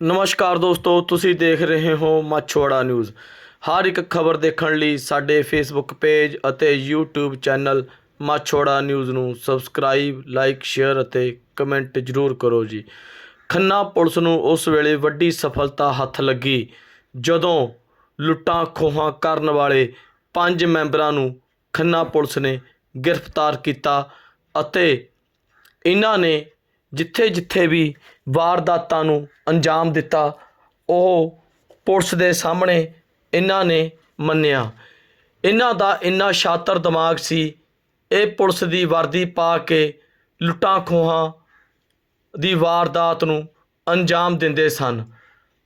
ਨਮਸਕਾਰ ਦੋਸਤੋ, ਤੁਸੀਂ ਦੇਖ ਰਹੇ ਹੋ ਮਾਛੋੜਾ ਨਿਊਜ਼। ਹਰ ਇੱਕ ਖਬਰ ਦੇਖਣ ਲਈ ਸਾਡੇ ਫੇਸਬੁੱਕ ਪੇਜ ਅਤੇ YouTube ਚੈਨਲ ਮਾਛੋੜਾ ਨਿਊਜ਼ ਨੂੰ ਸਬਸਕ੍ਰਾਈਬ, ਲਾਈਕ, ਸ਼ੇਅਰ ਅਤੇ ਕਮੈਂਟ ਜ਼ਰੂਰ ਕਰੋ ਜੀ। ਖੰਨਾ ਪੁਲਿਸ ਨੂੰ ਉਸ ਵੇਲੇ ਵੱਡੀ ਸਫਲਤਾ ਹੱਥ ਲੱਗੀ, ਜਦੋਂ ਲੁੱਟਾਂ ਖੋਹਾਂ ਕਰਨ ਵਾਲੇ ਪੰਜ ਮੈਂਬਰਾਂ ਨੂੰ ਖੰਨਾ ਪੁਲਿਸ ਨੇ ਗ੍ਰਿਫਤਾਰ ਕੀਤਾ ਅਤੇ ਇਹਨਾਂ ਨੇ ਜਿੱਥੇ ਜਿੱਥੇ ਵੀ ਵਾਰਦਾਤਾਂ ਨੂੰ ਅੰਜਾਮ ਦਿੱਤਾ, ਉਹ ਪੁਲਿਸ ਦੇ ਸਾਹਮਣੇ ਇਹਨਾਂ ਨੇ ਮੰਨਿਆ। ਇਹਨਾਂ ਦਾ ਇੰਨਾ ਸ਼ਾਤਰ ਦਿਮਾਗ ਸੀ, ਇਹ ਪੁਲਿਸ ਦੀ ਵਰਦੀ ਪਾ ਕੇ ਲੁੱਟਾਂ ਖੋਹਾਂ ਦੀ ਵਾਰਦਾਤ ਨੂੰ ਅੰਜਾਮ ਦਿੰਦੇ ਸਨ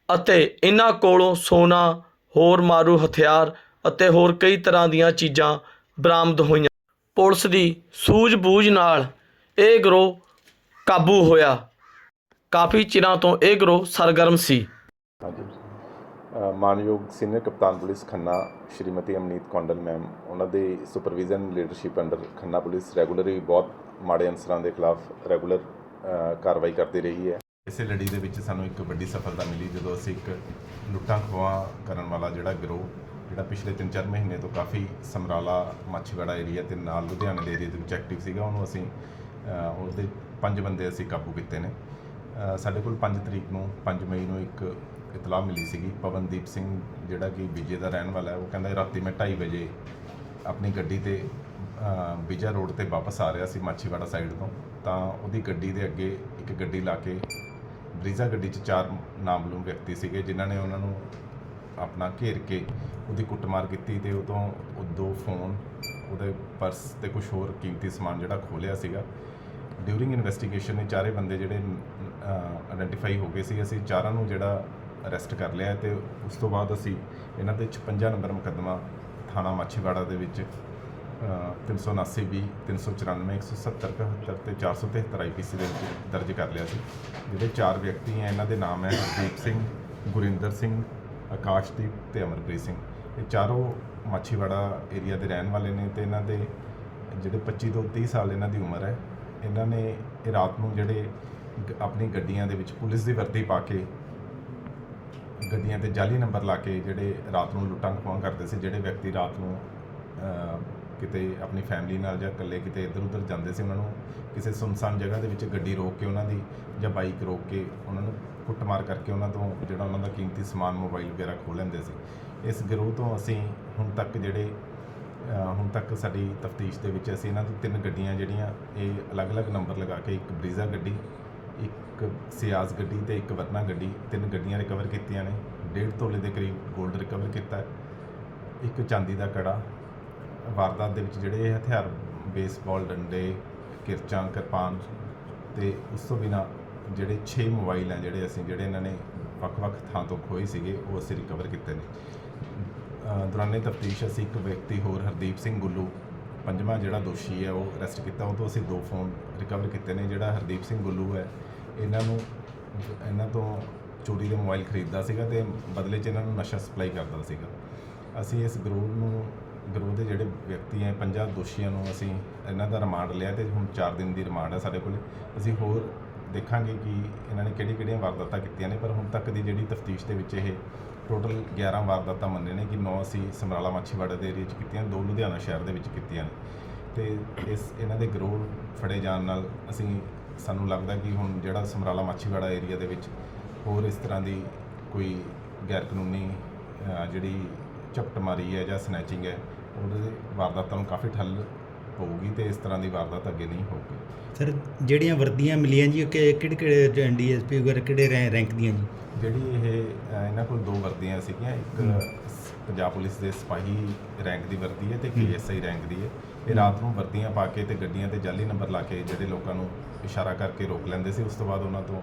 ਅਤੇ ਇਹਨਾਂ ਕੋਲੋਂ ਸੋਨਾ, ਹੋਰ ਮਾਰੂ ਹਥਿਆਰ ਅਤੇ ਹੋਰ ਕਈ ਤਰ੍ਹਾਂ ਦੀਆਂ ਚੀਜ਼ਾਂ ਬਰਾਮਦ ਹੋਈਆਂ। ਪੁਲਿਸ ਦੀ ਸੂਝ-ਬੂਝ ਨਾਲ ਇਹ ਗਰੋਹ ਕਾਬੂ ਹੋਇਆ। ਕਾਫੀ ਚਿਰਾਂ ਤੋਂ ਇਹ ਗਰੋਹ ਸਰਗਰਮ ਸੀ। ਮਾਨਯੋਗ ਸੀਨੀਅਰ ਕਪਤਾਨ ਪੁਲਿਸ ਖੰਨਾ ਸ਼੍ਰੀਮਤੀ ਅਮਨੀਤ ਕੌਂਡਲ ਮੈਮ ਉਹਨਾਂ ਦੇ supervision leadership under Khanna police regularly ਬਹੁਤ ਮਾੜੇ ਅਨਸਰਾਂ ਦੇ ਖਿਲਾਫ ਰੈਗੂਲਰ ਕਾਰਵਾਈ ਕਰਦੀ ਰਹੀ ਹੈ। ਇਸੇ ਲੜੀ ਦੇ ਵਿੱਚ ਸਾਨੂੰ ਇੱਕ ਵੱਡੀ ਸਫਲਤਾ ਮਿਲੀ ਜਦੋਂ ਅਸੀਂ ਇੱਕ ਲੁੱਟਾਂ ਖੋਹਾਂ ਕਰਨ ਵਾਲਾ ਜਿਹੜਾ ਗਿਰੋਹ ਜਿਹੜਾ ਪਿਛਲੇ 3-4 ਮਹੀਨੇ ਤੋਂ ਕਾਫੀ ਸਮਰਾਲਾ ਮਾਛੀਵਾੜਾ ਏਰੀਆ ਤੇ ਨਾਲ ਲੁਧਿਆਣਾ ਦੇ ਏਰੀਆ ਦੇ ਵਿੱਚ ਐਕਟਿਵ ਸੀਗਾ ਉਹਨੂੰ ਅਸੀਂ ਅ, ਉਹਦੇ ਪੰਜ ਬੰਦੇ ਅਸੀਂ ਕਾਬੂ ਕੀਤੇ ਨੇ। ਅ, ਸਾਡੇ ਕੋਲ 5 ਤਰੀਕ ਨੂੰ 5 ਮਈ ਨੂੰ ਇੱਕ ਇਤਲਾਹ ਮਿਲੀ ਸੀਗੀ। ਪਵਨਦੀਪ ਸਿੰਘ ਜਿਹੜਾ ਕਿ ਵਿਜੇ ਦਾ ਰਹਿਣ ਵਾਲਾ ਹੈ ਉਹ ਕਹਿੰਦਾ ਰਾਤੀ ਮੈਂ 2:30 ਵਜੇ ਆਪਣੀ ਗੱਡੀ ਤੇ ਅ, ਵਿਜਾ ਰੋਡ ਤੇ ਵਾਪਸ ਆ ਰਿਹਾ ਸੀ ਮਾਛੀਵਾੜਾ ਸਾਈਡ ਤੋਂ। ਤਾਂ ਉਹਦੀ ਗੱਡੀ ਦੇ ਅੱਗੇ ਇੱਕ ਗੱਡੀ ਲਾ ਕੇ ਬਰੀਜ਼ਾ ਗੱਡੀ 'ਚ ਚਾਰ ਨਾਮਲੂਮ ਵਿਅਕਤੀ ਸੀਗੇ ਜਿਨ੍ਹਾਂ ਨੇ ਉਹਨਾਂ ਨੂੰ ਆਪਣਾ ਘੇਰ ਕੇ ਉਹਦੀ ਕੁੱਟਮਾਰ ਕੀਤੀ ਤੇ ਉਹ ਤੋਂ ਉਹ ਦੋ ਫੋਨ ਉਹਦੇ ਪਰਸ ਤੇ ਕੁਝ ਹੋਰ ਕੀਮਤੀ ਸਮਾਨ ਜਿਹੜਾ ਖੋਲਿਆ ਸੀਗਾ। ਡਿਊਰਿੰਗ ਇਨਵੈਸਟੀਗੇਸ਼ਨ ਨੇ ਚਾਰੇ ਬੰਦੇ ਜਿਹੜੇ ਆਇਡੈਂਟੀਫਾਈ ਹੋ ਗਏ ਸੀ ਅਸੀਂ ਚਾਰਾਂ ਨੂੰ ਜਿਹੜਾ ਅਰੈਸਟ ਕਰ ਲਿਆ ਤੇ ਉਸ ਤੋਂ ਬਾਅਦ ਅਸੀਂ ਇਹਨਾਂ ਦੇ 56 ਨੰਬਰ ਮੁਕੱਦਮਾ ਥਾਣਾ ਮਾਛੀਵਾੜਾ ਦੇ ਵਿੱਚ ਅ, 379 ਵੀ 394 170 71 ਤੇ 473 ਆਈਪੀਸੀ ਦੇ ਵਿੱਚ ਦਰਜ ਕਰ ਲਿਆ ਸੀ। ਜਿਹੜੇ ਚਾਰ ਵਿਅਕਤੀ ਹੈ ਇਹਨਾਂ ਦੇ ਨਾਮ ਹੈ ਦੀਪ ਸਿੰਘ ਗੁਰਿੰਦਰ ਸਿੰਘ ਆਕਾਸ਼ਦੀਪ ਤੇ ਅਮਰਪ੍ਰੀਤ ਸਿੰਘ। ਇਹ ਚਾਰੋਂ ਮਾਛੀਵਾੜਾ ਏਰੀਆ ਦੇ ਰਹਿਣ ਵਾਲੇ ਨੇ ਤੇ ਇਹਨਾਂ ਦੇ ਜਿਹੜੇ 25 ਤੋਂ 30 ਸਾਲ ਇਹਨਾਂ ਦੀ ਉਮਰ ਹੈ ਇਹਨਾਂ ਨੇ ਇਹ ਰਾਤ ਨੂੰ ਜਿਹੜੇ ਗ- ਆਪਣੀ ਗੱਡੀਆਂ ਦੇ ਵਿੱਚ ਪੁਲਿਸ ਦੀ ਵਰਦੀ ਪਾ ਕੇ ਗੱਡੀਆਂ ਤੇ ਜਾਲੀ ਨੰਬਰ ਲਾ ਕੇ ਜਿਹੜੇ ਰਾਤ ਨੂੰ ਲੁੱਟਾਂ ਖੋਹਾਂ ਕਰਦੇ ਸੀ ਜਿਹੜੇ ਵਿਅਕਤੀ ਰਾਤ ਨੂੰ ਅਹ, ਕਿਤੇ ਆਪਣੀ ਫੈਮਿਲੀ ਨਾਲ ਜਾਂ ਇਕੱਲੇ ਕਿਤੇ ਇੱਧਰ ਉੱਧਰ ਜਾਂਦੇ ਸੀ ਉਹਨਾਂ ਨੂੰ, ਕਿਸੇ ਸੁਨਸਾਨ ਜਗ੍ਹਾ ਦੇ ਵਿੱਚ ਗੱਡੀ ਰੋਕ ਕੇ ਉਹਨਾਂ ਦੀ ਜਾਂ ਬਾਈਕ ਰੋਕ ਕੇ ਉਹਨਾਂ ਨੂੰ ਕੁੱਟਮਾਰ ਕਰਕੇ ਉਹਨਾਂ ਤੋਂ ਜਿਹੜਾ ਉਹਨਾਂ ਦਾ ਕੀਮਤੀ ਸਮਾਨ ਮੋਬਾਈਲ ਵਗੈਰਾ ਖੋਹ ਲੈਂਦੇ ਸੀ। ਇਸ ਗਿਰੋਹ ਤੋਂ ਅਸੀਂ ਹੁਣ ਤੱਕ ਜਿਹੜੇ ਹੁਣ ਤੱਕ ਸਾਡੀ ਤਫਤੀਸ਼ ਦੇ ਵਿੱਚ ਅਸੀਂ ਇਹਨਾਂ ਤੋਂ ਤਿੰਨ ਗੱਡੀਆਂ ਜਿਹੜੀਆਂ, ਇਹ ਅਲੱਗ-ਅਲੱਗ ਨੰਬਰ ਲਗਾ ਕੇ ਇੱਕ ਬਰੀਜ਼ਾ ਗੱਡੀ, ਇੱਕ ਸਿਆਜ਼ ਗੱਡੀ ਤੇ ਇੱਕ ਵਰਨਾ ਗੱਡੀ, ਤਿੰਨ ਗੱਡੀਆਂ ਰਿਕਵਰ ਕੀਤੀਆਂ ਨੇ। ਡੇਢ ਤੋਲੇ ਦੇ ਕਰੀਬ 골ਡ ਰਿਕਵਰ ਕੀਤਾ। ਇੱਕ ਚਾਂਦੀ ਦਾ ਕੜਾ ਵਾਰਦਾਤ ਦੇ ਵਿੱਚ ਜਿਹੜੇ ਇਹ ਹਥਿਆਰ, ਬੇਸਬਾਲ ਡੰਡੇ, ਕਿਰਚਾਂ, ਕਿਰਪਾਨ ਤੇ ਉਸ ਤੋਂ ਬਿਨਾ ਜਿਹੜੇ 6 ਮੋਬਾਈਲ ਹੈ ਜਿਹੜੇ ਅਸੀਂ, ਜਿਹੜੇ ਇਹਨਾਂ ਨੇ ਵੱਖ-ਵੱਖ ਥਾਂ ਤੋਂ ਖੋਏ ਸੀਗੇ, ਉਹ ਅਸੀਂ ਰਿਕਵਰ ਕੀਤੇ ਨੇ। ਦੌਰਾਨੇ ਤਫਤੀਸ਼ ਅਸੀਂ ਇੱਕ ਵਿਅਕਤੀ ਹੋਰ, ਹਰਦੀਪ ਸਿੰਘ ਗੁੱਲੂ, ਪੰਜਵਾਂ ਜਿਹੜਾ ਦੋਸ਼ੀ ਹੈ, ਉਹ ਅਰੈਸਟ ਕੀਤਾ। ਉਹ ਤੋਂ ਅਸੀਂ ਦੋ ਫੋਨ ਰਿਕਵਰ ਕੀਤੇ ਨੇ। ਜਿਹੜਾ ਹਰਦੀਪ ਸਿੰਘ ਗੁੱਲੂ ਹੈ, ਇਹਨਾਂ ਨੂੰ, ਇਹਨਾਂ ਤੋਂ ਚੋਰੀ ਦੇ ਮੋਬਾਈਲ ਖਰੀਦਦਾ ਸੀਗਾ ਤੇ ਬਦਲੇ 'ਚ ਇਹਨਾਂ ਨੂੰ ਨਸ਼ਾ ਸਪਲਾਈ ਕਰਦਾ ਸੀਗਾ। ਅਸੀਂ ਇਸ ਗਰੋਹ ਨੂੰ ਗਰੋਹ ਦੇ ਜਿਹੜੇ ਵਿਅਕਤੀ ਹੈ ਪੰਜਾਂ ਦੋਸ਼ੀਆਂ ਨੂੰ ਅਸੀਂ ਇਹਨਾਂ ਦਾ ਰਿਮਾਂਡ ਲਿਆ ਤੇ ਹੁਣ 4 ਦਿਨ ਦੀ ਰਿਮਾਂਡ ਹੈ ਸਾਡੇ ਕੋਲ। ਅਸੀਂ ਹੋਰ ਦੇਖਾਂਗੇ ਕਿ ਇਹਨਾਂ ਨੇ ਕਿਹੜੀ ਕਿਹੜੀਆਂ ਵਾਰਦਾਤਾਂ ਕੀਤੀਆਂ ਨੇ, ਪਰ ਹੁਣ ਤੱਕ ਦੀ ਜਿਹੜੀ ਤਫਤੀਸ਼ ਦੇ ਵਿੱਚ ਇਹ ਟੋਟਲ 11 ਵਾਰਦਾਤਾਂ ਮੰਨੇ ਨੇ ਕਿ 9 ਅਸੀਂ ਸਮਰਾਲਾ ਮਾਛੀਵਾੜਾ ਦੇ ਏਰੀਆ 'ਚ ਕੀਤੀਆਂ, ਦੋ ਲੁਧਿਆਣਾ ਸ਼ਹਿਰ ਦੇ ਵਿੱਚ ਕੀਤੀਆਂ ਨੇ। ਤੇ ਇਸ ਇਹਨਾਂ ਦੇ ਗਰੋਹ ਫੜੇ ਜਾਣ ਨਾਲ ਅਸੀਂ, ਸਾਨੂੰ ਲੱਗਦਾ ਕਿ ਹੁਣ ਜਿਹੜਾ ਸਮਰਾਲਾ ਮਾਛੀਵਾੜਾ ਏਰੀਆ ਦੇ ਵਿੱਚ ਹੋਰ ਇਸ ਤਰ੍ਹਾਂ ਦੀ ਕੋਈ ਗੈਰ ਕਾਨੂੰਨੀ ਜਿਹੜੀ ਜਿਹੜੀ ਝਪਟਮਾਰੀ ਹੈ ਜਾਂ ਸਨੈਚਿੰਗ ਹੈ ਉਹਦੇ ਵਾਰਦਾਤਾਂ ਨੂੰ ਕਾਫੀ ਠੱਲ ਪਊਗੀ ਤੇ ਇਸ ਤਰ੍ਹਾਂ ਦੀ ਵਾਰਦਾਤ ਅੱਗੇ ਨਹੀਂ ਹੋਊਗੀ। ਸਰ ਜਿਹੜੀਆਂ ਵਰਦੀਆਂ ਮਿਲੀਆਂ ਜੀ ਕਿ- ਕਿਹੜੇ ਕਿਹੜੇ ਡੀਐਸਪੀ ਵਗੈਰਾ ਕਿਹੜੇ ਰੈਂਕ ਦੀਆਂ ਜੀ? ਜਿਹੜੀ ਇਹ ਇਹਨਾਂ ਕੋਲ ਦੋ ਵਰਦੀਆਂ ਸੀਗੀਆਂ ਇੱਕ ਪੰਜਾਬ ਪੁਲਿਸ ਦੇ ਸਿਪਾਹੀ ਰੈਂਕ ਦੀ ਵਰਦੀ ਹੈ ਤੇ ਪੀਐਸਆਈ ਰੈਂਕ ਦੀ ਹੈ। ਇਹ ਰਾਤ ਨੂੰ ਵਰਦੀਆਂ ਪਾ ਕੇ ਤੇ ਗੱਡੀਆਂ ਤੇ ਜਾਲੀ ਨੰਬਰ ਲਾ ਕੇ ਜਿਹੜੇ ਲੋਕਾਂ ਨੂੰ ਇਸ਼ਾਰਾ ਕਰਕੇ ਰੋਕ ਲੈਂਦੇ ਸੀ ਉਸ ਤੋਂ ਬਾਅਦ ਉਹਨਾਂ ਤੋਂ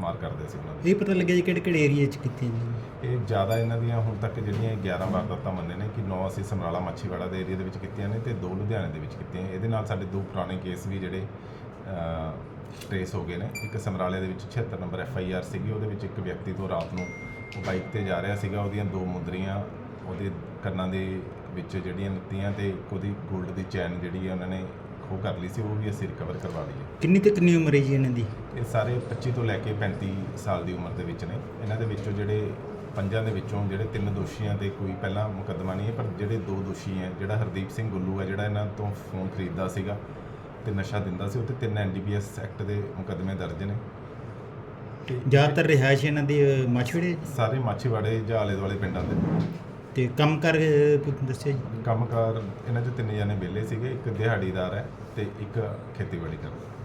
ਮਾਰ ਕਰਦੇ ਸੀ ਉਹਨਾਂ ਦੀ। ਇਹ ਪਤਾ ਲੱਗਿਆ ਜੀ ਕਿਹੜੇ ਕਿਹੜੇ ਏਰੀਆ 'ਚ ਕੀਤੀਆਂ ਜੀ ਇਹ ਜ਼ਿਆਦਾ ਇਹਨਾਂ ਦੀਆਂ ਹੁਣ ਤੱਕ ਜਿਹੜੀਆਂ 11 ਵਾਰਦਾਤਾਂ ਮੰਨੇ ਨੇ ਕਿ 9 ਅਸੀਂ ਸਮਰਾਲਾ ਮੱਛੀਵਾੜਾ ਦੇ ਏਰੀਆ ਦੇ ਵਿੱਚ ਕੀਤੀਆਂ ਨੇ ਤੇ ਦੋ ਲੁਧਿਆਣੇ ਦੇ ਵਿੱਚ ਕੀਤੀਆਂ ਇਹਦੇ ਨਾਲ ਸਾਡੇ ਦੋ ਪੁਰਾਣੇ ਕੇਸ ਵੀ ਜਿਹੜੇ ਟ੍ਰੇਸ ਹੋ ਗਏ ਨੇ। ਇੱਕ ਸਮਰਾਲੇ ਦੇ ਵਿੱਚ 76 ਨੰਬਰ ਐਫ ਆਈ ਆਰ ਸੀਗੀ ਉਹਦੇ ਵਿੱਚ ਇੱਕ ਵਿਅਕਤੀ ਤੋਂ ਰਾਤ ਨੂੰ ਉਹ ਬਾਈਕ ਤੇ ਜਾ ਰਿਹਾ ਸੀਗਾ। ਉਹਦੀਆਂ ਦੋ ਮੁੰਦਰੀਆਂ ਉਹਦੇ ਕੰਨਾਂ ਦੇ ਵਿੱਚ ਜਿਹੜੀਆਂ ਨੱਤੀਆਂ ਤੇ ਇੱਕ ਉਹਦੀ 골ਡ ਦੀ ਚੈਨ ਜਿਹੜੀ ਹੈ ਉਹਨਾਂ ਨੇ ਖੋਹ ਕਰ ਲਈ ਸੀ ਉਹ ਵੀ ਅਸੀਂ ਰਿਕਵਰ ਕਰਵਾ ਲਈ ਹੈ ਕਿੰਨੀ ਤੇ ਕਿੰਨੀ ਉਮਰ ਹੈ ਜੀ ਇਹਨਾਂ ਦੀ? ਇਹ ਸਾਰੇ 25 ਤੋਂ ਲੈ ਕੇ 35 ਸਾਲ ਦੀ ਉਮਰ ਦੇ ਵਿੱਚ ਨੇ। ਇਹਨਾਂ ਦੇ ਵਿੱਚੋਂ ਜਿਹੜੇ ਪੰਜਾਂ ਦੇ ਵਿੱਚੋਂ ਜਿਹੜੇ ਤਿੰਨ ਦੋਸ਼ੀਆਂ ਤੇ ਕੋਈ ਪਹਿਲਾਂ ਮੁਕੱਦਮਾ ਨਹੀਂ ਹੈ ਪਰ ਜਿਹੜੇ ਦੋ ਦੋਸ਼ੀ ਹੈ ਜਿਹੜਾ ਹਰਦੀਪ ਸਿੰਘ ਗੁੱਲੂ ਹੈ ਜਿਹੜਾ ਇਹਨਾਂ ਤੋਂ ਫੋਨ ਖਰੀਦਦਾ ਸੀਗਾ ਤੇ ਨਸ਼ਾ ਦਿੰਦਾ ਸੀ ਉਹ ਤੇ ਤਿੰਨ ਐਨਡੀਪੀਐਸ ਐਕਟ ਦੇ ਮੁਕੱਦਮੇ ਦਰਜ ਨੇ। ਤੇ ਜ਼ਿਆਦਾਤਰ ਰਿਹਾਇਸ਼ ਇਹਨਾਂ ਦੀ ਅ, ਮਾਛੜੇ ਸਾਰੇ ਮਾਛੀਵਾੜੇ ਜਾਂ ਆਲੇ ਦੁਆਲੇ ਪਿੰਡਾਂ ਦੇ। ਤੇ ਕੰਮ ਕਰ ਦੱਸਿਆ ਜੀ? ਕੰਮਕਾਰ ਇਹਨਾਂ 'ਚ ਤਿੰਨ ਜਣੇ ਵਿਹਲੇ ਸੀਗੇ ਇੱਕ ਦਿਹਾੜੀਦਾਰ ਹੈ ਤੇ ਇੱਕ ਖੇਤੀਬਾੜੀ ਕਰਦਾ।